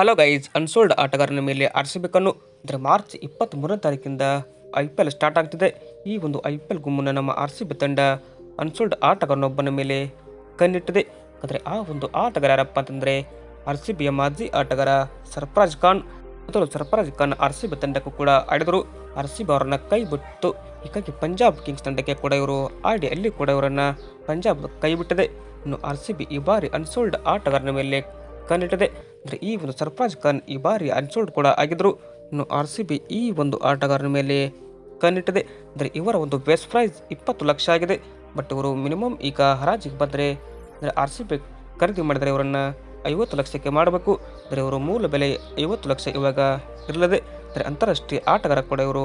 Hello guys, unsold ಆಟಗಾರನ ಮೇಲೆ R ಅಂದರೆ March ಇಪ್ಪತ್ತ್ಮೂರನೇ ತಾರೀಕಿಂದ ಐ ಪಿ ಎಲ್ ಸ್ಟಾರ್ಟ್ ಆಗ್ತಿದೆ. ಈ ಒಂದು ಐ ಪಿ ಎಲ್ ಗುಮ್ಮನ ನಮ್ಮ ಆರ್ ಸಿ ಬಿ ತಂಡ ಅನ್ಸೋಲ್ಡ್ ಆಟಗಾರನೊಬ್ಬನ ಮೇಲೆ ಕಣ್ಣಿಟ್ಟಿದೆ. ಅಂದರೆ ಆ ಒಂದು ಆಟಗಾರ ಯಾರಪ್ಪ ಅಂತಂದರೆ ಆರ್ ಸಿ ಬಿಯ ಮಾಜಿ ಆಟಗಾರ ಸರ್ಫರಾಜ್ ಖಾನ್. ಮೊದಲು Sarfaraz Khan R C B ತಂಡಕ್ಕೂ ಕೂಡ ಆಡಿದರು. ಆರ್ ಸಿ ಬಿ ಅವರನ್ನ ಕೈ ಬಿಟ್ಟು, ಹೀಗಾಗಿ ಪಂಜಾಬ್ ಕಿಂಗ್ಸ್ ತಂಡಕ್ಕೆ ಕೂಡ ಇವರು ಆಡಿ ಅಲ್ಲಿ ಕೂಡ ಇವರನ್ನು ಪಂಜಾಬ್ ಕೈ ಬಿಟ್ಟಿದೆ. ಇನ್ನು ಆರ್ ಸಿ ಬಿ ಈ ಬಾರಿ ಅನ್ಸೋಲ್ಡ್ ಆಟಗಾರನ ಮೇಲೆ ಕಣ್ಣಿಟ್ಟಿದೆ ಅಂದರೆ ಈ ಒಂದು ಸರ್ಫರಾಜ್ ಖಾನ್ ಈ ಬಾರಿ ಅನ್ಸೋಲ್ಡ್ ಕೂಡ ಆಗಿದ್ದರು ಇನ್ನು ಆರ್ ಸಿ ಬಿ ಈ ಒಂದು ಆಟಗಾರನ ಮೇಲೆ ಕಣ್ಣಿಟ್ಟಿದೆ ಅಂದರೆ ಇವರ ಒಂದು ಬೆಸ್ಟ್ ಪ್ರೈಸ್ ಇಪ್ಪತ್ತು ಲಕ್ಷ ಆಗಿದೆ. ಬಟ್ ಇವರು ಮಿನಿಮಮ್ ಈಗ ಹರಾಜಿಗೆ ಬಂದರೆ, ಅಂದರೆ ಆರ್ ಸಿ ಬಿ ಖರೀದಿ ಮಾಡಿದರೆ ಇವರನ್ನು ಐವತ್ತು ಲಕ್ಷಕ್ಕೆ ಮಾಡಬೇಕು. ಅಂದರೆ ಇವರು ಮೂಲ ಬೆಲೆ ಐವತ್ತು ಲಕ್ಷ ಇವಾಗ ಇರಲಿದೆ. ಅಂದರೆ ಅಂತಾರಾಷ್ಟ್ರೀಯ ಆಟಗಾರ ಕೂಡ ಇವರು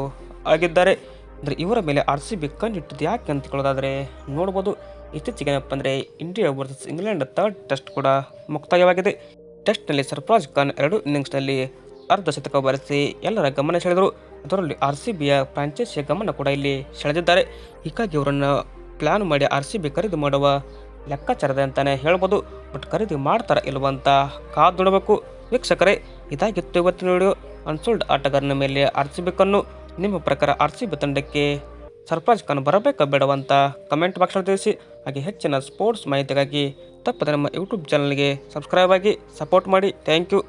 ಆಗಿದ್ದಾರೆ. ಅಂದರೆ ಇವರ ಮೇಲೆ ಆರ್ ಸಿ ಬಿ ಕಣ್ಣಿಟ್ಟಿದ್ದು ಯಾಕೆ ಅಂತ ಕೇಳೋದಾದರೆ, ನೋಡ್ಬೋದು, ಇತ್ತೀಚೆಗೆ ಏನಪ್ಪ ಅಂದರೆ India versus England third test ಕೂಡ ಮುಕ್ತಾಯವಾಗಿದೆ. ಟೆಸ್ಟ್ನಲ್ಲಿ ಸರ್ಫರಾಜ್ ಖಾನ್ ಎರಡು ಇನ್ನಿಂಗ್ಸ್ನಲ್ಲಿ ಅರ್ಧ ಶತಕ ಬಾರಿಸಿ ಎಲ್ಲರ ಗಮನ ಸೆಳೆದರು. ಅದರಲ್ಲಿ ಆರ್ ಸಿ ಬಿಯ ಫ್ರಾಂಚೈಸಿಯ ಗಮನ ಕೂಡ ಇಲ್ಲಿ ಸೆಳೆದಿದ್ದಾರೆ. ಹೀಗಾಗಿ ಅವರನ್ನು ಪ್ಲ್ಯಾನ್ ಮಾಡಿ ಆರ್ ಸಿ ಬಿ ಖರೀದಿ ಮಾಡುವ ಲೆಕ್ಕಾಚಾರದ ಅಂತಲೇ ಹೇಳ್ಬೋದು. ಬಟ್ ಖರೀದಿ ಮಾಡ್ತಾರ ಇಲ್ಲವಂತ ಕಾದು ನೋಡಬೇಕು. ವೀಕ್ಷಕರೇ, ಇದಾಗಿತ್ತು ಇವತ್ತಿನ ವಿಡಿಯೋ ಅನ್ಸೋಲ್ಡ್ ಆಟಗಾರನ ಮೇಲೆ ಆರ್ ಸಿ ಬಿಕ್ಕನ್ನು ನಿಮ್ಮ ಪ್ರಕಾರ ಆರ್ ಸಿ ಬಿ ತಂಡಕ್ಕೆ ಸರ್ಫರಾಜ್ ಖಾನ್ ಬರಬೇಕಾ ಬೇಡವಂತ ಕಮೆಂಟ್ ಬಾಕ್ಸಲ್ಲಿ ತಿಳಿಸಿ. ಹಾಗೆ ಹೆಚ್ಚಿನ ಸ್ಪೋರ್ಟ್ಸ್ ಮಾಹಿತಿಗಾಗಿ ತಪ್ಪದೆ ನಮ್ಮ ಯೂಟ್ಯೂಬ್ ಚಾನಲ್ಗೆ ಸಬ್ಸ್ಕ್ರೈಬ್ ಆಗಿ ಸಪೋರ್ಟ್ ಮಾಡಿ. Thank you